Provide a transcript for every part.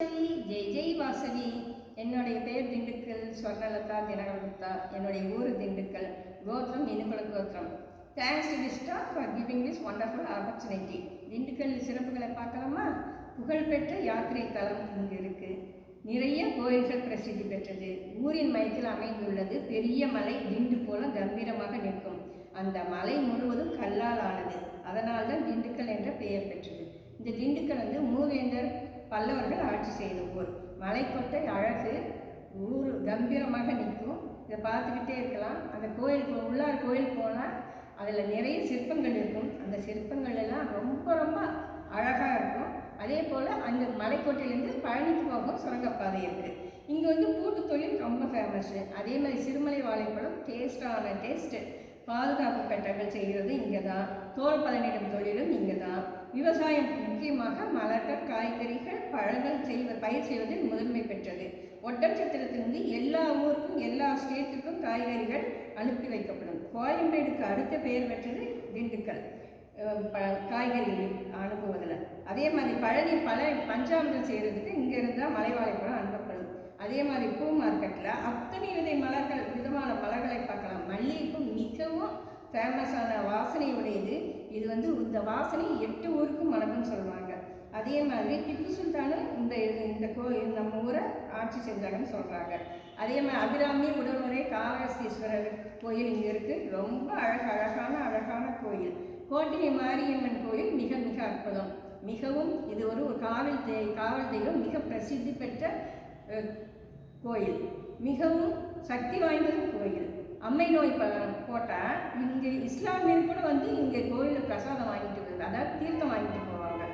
வாசவி ஜெய் ஜெய் வாசவி என்னுடைய பெயர் திண்டுக்கல் சொர்ணலதா தினகரகுப்தா. என்னுடைய ஊர் திண்டுக்கல் கோத்திரம் இனுக்குல கோத்திரம். Thanks to டிஸ்டா for giving this wonderful opportunity Dindigul சிறப்புகளை பார்க்கலாமா? புகழ்பெற்ற யாத்திரை தலம் இங்கு இருக்குது நிறைய கோயில்கள் பிரசித்தி பெற்றது. ஊரின் மையத்தில் அமைந்துள்ளது பெரிய மலை திண்டு போல கம்பீரமாக நிற்கும். அந்த மலை முழுவதும் கல்லால் ஆனது. அதனால் தான் திண்டுக்கல் என்ற பெயர் பெற்றது. இந்த திண்டுக்கல் வந்து மூவேந்தர் பல்லவர்கள் ஆட்சி செய்த ஊர். மலைக்கோட்டை அழகு ஊர் கம்பீரமாக நிற்கும். இதை பார்த்துக்கிட்டே இருக்கலாம். அந்த கோயில் உள்ளார் கோயில் போனால் அதில் நிறைய சிற்பங்கள் இருக்கும். அந்த சிற்பங்கள் எல்லாம் ரொம்ப ரொம்ப அழகாக இருக்கும். அதே போல் அந்த மலைக்கோட்டையிலேருந்து பழனிக்கு போகும் சுரங்கப்பாதை இருக்குது இங்கே வந்து பூட்டு தொழில் ரொம்ப ஃபேமஸ்ஸு அதே மாதிரி சிறுமலை வாழைப்பழம் டேஸ்டான டேஸ்ட்டு பாதுகாப்பு பெட்டர்கள் செய்கிறது இங்கே தான் தோல் பதனிடும் தொழிலும் இங்கே தான் விவசாயம் முக்கியமாக மலர்கள் காய்கறிகள் பழங்கள் செய்வ பயிர் செய்வதில் முதன்மை பெற்றது. ஒட்டச்சத்திரத்திலிருந்து எல்லா ஊருக்கும் எல்லா ஸ்டேட்டுக்கும் காய்கறிகள் அனுப்பி வைக்கப்படும். கோயம்பேடுக்கு அடுத்த பெயர் பெற்றது திண்டுக்கல். ப- காய்கறிகள் அனுப்புவதில். அதே மாதிரி பழனி பல பஞ்சாமிரம் செய்கிறதுக்கு இங்கேருந்து தான் மலைவாழைப்பழம் அனுப்பப்படும். அதே மாதிரி பூ மார்க்கெட்டில் அத்தனை விதை மலர்கள் விதமான மலர்களை பார்க்கலாம். மல்லிகைப்பூ மிகவும் ஃபேமஸான வாசனை உடையது இது வந்து இந்த வாசனை எட்டு ஊருக்கும் மணக்கும்னு சொல்லுவாங்க. அதே மாதிரி திப்பு சுல்தானும் இந்த இந்த கோயில் நம்ம ஊரை ஆட்சி செஞ்சாங்கன்னு சொல்கிறாங்க அதே மாதிரி அபிராமி உடனுரை காளஹஸ்தீஸ்வரர் கோயில் இங்கே இருக்குது ரொம்ப அழக அழகான அழகான கோயில். கோட்டை மாரியம்மன் கோயில் மிக மிக அற்புதம். மிகவும் இது ஒரு ஒரு காவல் தெய் காவல் தெய்வம் மிக பிரசித்தி பெற்ற கோயில். மிகவும் சக்தி வாய்ந்த கோயில். அம்மை நோய் இப்போ போட்டால் இங்கே இஸ்லாமியர் கூட வந்து இங்கே கோயிலில் பிரசாதம் வாங்கிட்டு வருது அதாவது தீர்த்தம் வாங்கிட்டு போவாங்க.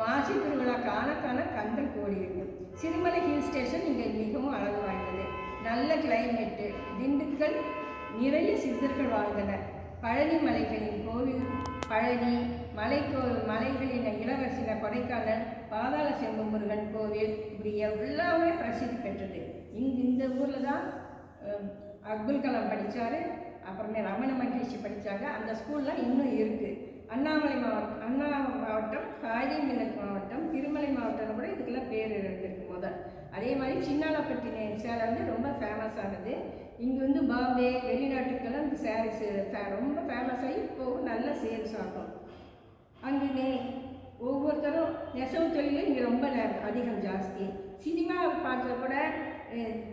வாசி திருவிழா காண கந்தல் கோடி இருக்கும் சிறுமலை ஹில் ஸ்டேஷன் இங்கே மிகவும் அழகு வாய்ந்தது. நல்ல கிளைமேட்டு திண்டுக்கல் நிறைய சித்தர்கள் வாழ்ந்தனர். பழனி மலைகளின் கோவில் பழனி மலைக்கோ மலைகளின் இளவரசின கொடைக்கானல் பாதாள செம்பு முருகன் கோவில் இப்படி எல்லாமே பிரசித்தி பெற்றது. இங்கு இந்த ஊரில் தான் அப்துல் கலாம் படித்தார் அப்புறமே ரமண மகரிஷி படித்தாங்க அந்த ஸ்கூல்லாம் இன்னும் இருக்குது அண்ணாமலை மாவட்டம் அண்ணா மாவட்டம் காயமில்லத் மாவட்டம் திருமலை மாவட்டம் கூட இதுக்கெல்லாம் பேர் இருந்திருக்கு முதல் அதே மாதிரி சின்னாலப்பட்டி நே- சேலை வந்து ரொம்ப ஃபேமஸ் ஆனது. இங்கே வந்து பாம்பே வெளிநாட்டுக்கெல்லாம் இந்த சாரீஸ் ரொம்ப ஃபேமஸ் ஆகி இப்போ நல்ல சேல்ஸ் ஆகும். அங்கே ஒவ்வொருத்தரும் நெசவு தொழிலும் இங்கே ரொம்ப அதிகம் ஜாஸ்தி. சினிமா பாட்டில் கூட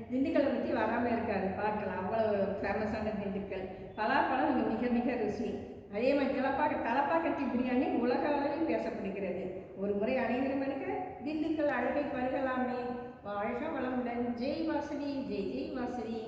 திண்டுக்கல் வராமல் இருக்காது. பார்க்கலாம். அவ்வளோ ஃபேமஸான திண்டுக்கல். பலாப்பழம் இங்கே மிக மிக ருசி. அதே மாதிரி தலப்பாக்க தலப்பாக்கட்டி பிரியாணி உலக அளவில் பேசப்படுகிறது. ஒரு முறை அனைவரும் திண்டுக்கல் அழகை பருகலாமே. வாழ்க வளமுடன். ஜெய் வாசவி ஜெய் ஜெய் வாசவி